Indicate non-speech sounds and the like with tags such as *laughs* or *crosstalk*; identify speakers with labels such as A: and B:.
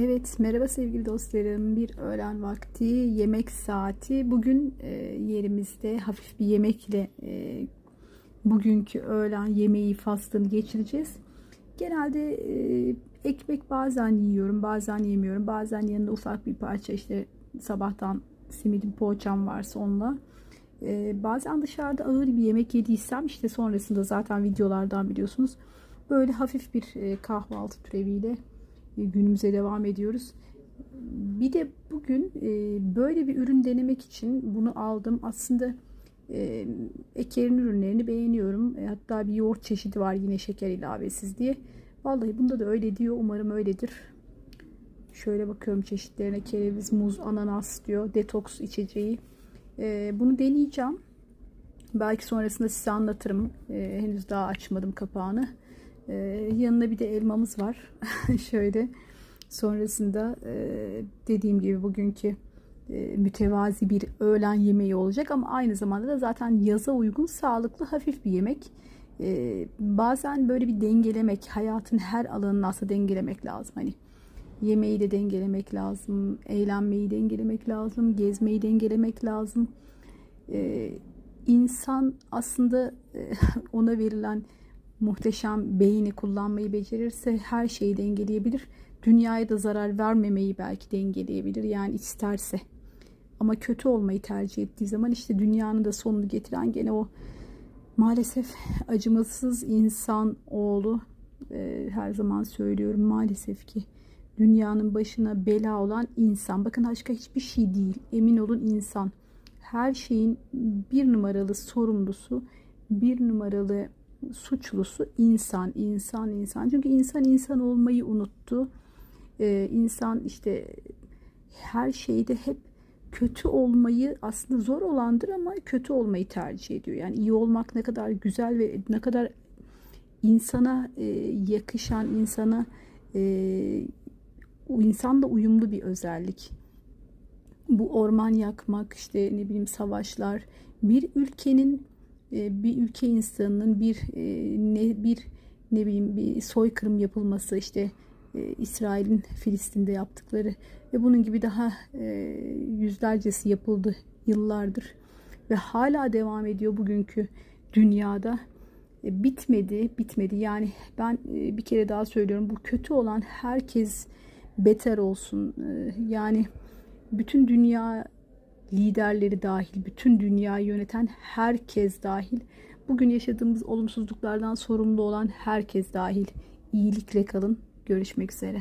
A: Evet, merhaba sevgili dostlarım. Bir öğlen vakti, yemek saati. Bugün e, yerimizde hafif bir yemekle e, bugünkü öğlen yemeği faslını geçireceğiz. Genelde e, ekmek bazen yiyorum, bazen yemiyorum. Bazen yanında ufak bir parça işte sabahtan simidim poğaçam varsa onunla. E, bazen dışarıda ağır bir yemek yediysem işte sonrasında zaten videolardan biliyorsunuz. Böyle hafif bir e, kahvaltı türeviyle günümüze devam ediyoruz. Bir de bugün e, böyle bir ürün denemek için bunu aldım. Aslında e, Eker'in ürünlerini beğeniyorum. E, hatta bir yoğurt çeşidi var yine şeker ilavesiz diye. Vallahi bunda da öyle diyor. Umarım öyledir. Şöyle bakıyorum çeşitlerine. Kereviz, muz, ananas diyor. Detoks içeceği. E, bunu deneyeceğim. Belki sonrasında size anlatırım. E, henüz daha açmadım kapağını. Ee, yanına bir de elmamız var. *laughs* Şöyle sonrasında e, dediğim gibi bugünkü e, mütevazi bir öğlen yemeği olacak ama aynı zamanda da zaten yaza uygun sağlıklı hafif bir yemek. E, bazen böyle bir dengelemek, hayatın her alanını aslında dengelemek lazım. Hani yemeği de dengelemek lazım, eğlenmeyi dengelemek lazım, gezmeyi dengelemek lazım. E, insan aslında *laughs* ona verilen muhteşem beyni kullanmayı becerirse her şeyi dengeleyebilir. Dünyaya da zarar vermemeyi belki dengeleyebilir yani isterse. Ama kötü olmayı tercih ettiği zaman işte dünyanın da sonunu getiren gene o maalesef acımasız insan oğlu e, her zaman söylüyorum maalesef ki dünyanın başına bela olan insan. Bakın başka hiçbir şey değil. Emin olun insan. Her şeyin bir numaralı sorumlusu, bir numaralı suçlusu insan, insan, insan. Çünkü insan insan olmayı unuttu. Ee, insan işte her şeyde hep kötü olmayı aslında zor olandır ama kötü olmayı tercih ediyor. Yani iyi olmak ne kadar güzel ve ne kadar insana e, yakışan, insana e, insanla uyumlu bir özellik. Bu orman yakmak, işte ne bileyim savaşlar, bir ülkenin bir ülke insanının bir e, ne bir ne bileyim bir soykırım yapılması işte e, İsrail'in Filistin'de yaptıkları ve bunun gibi daha yüzlercesi yapıldı yıllardır ve hala devam ediyor bugünkü dünyada. Bitmedi bitmedi. Yani ben bir kere daha söylüyorum bu kötü olan herkes beter olsun. Yani bütün dünya liderleri dahil, bütün dünyayı yöneten herkes dahil, bugün yaşadığımız olumsuzluklardan sorumlu olan herkes dahil. İyilikle kalın. Görüşmek üzere.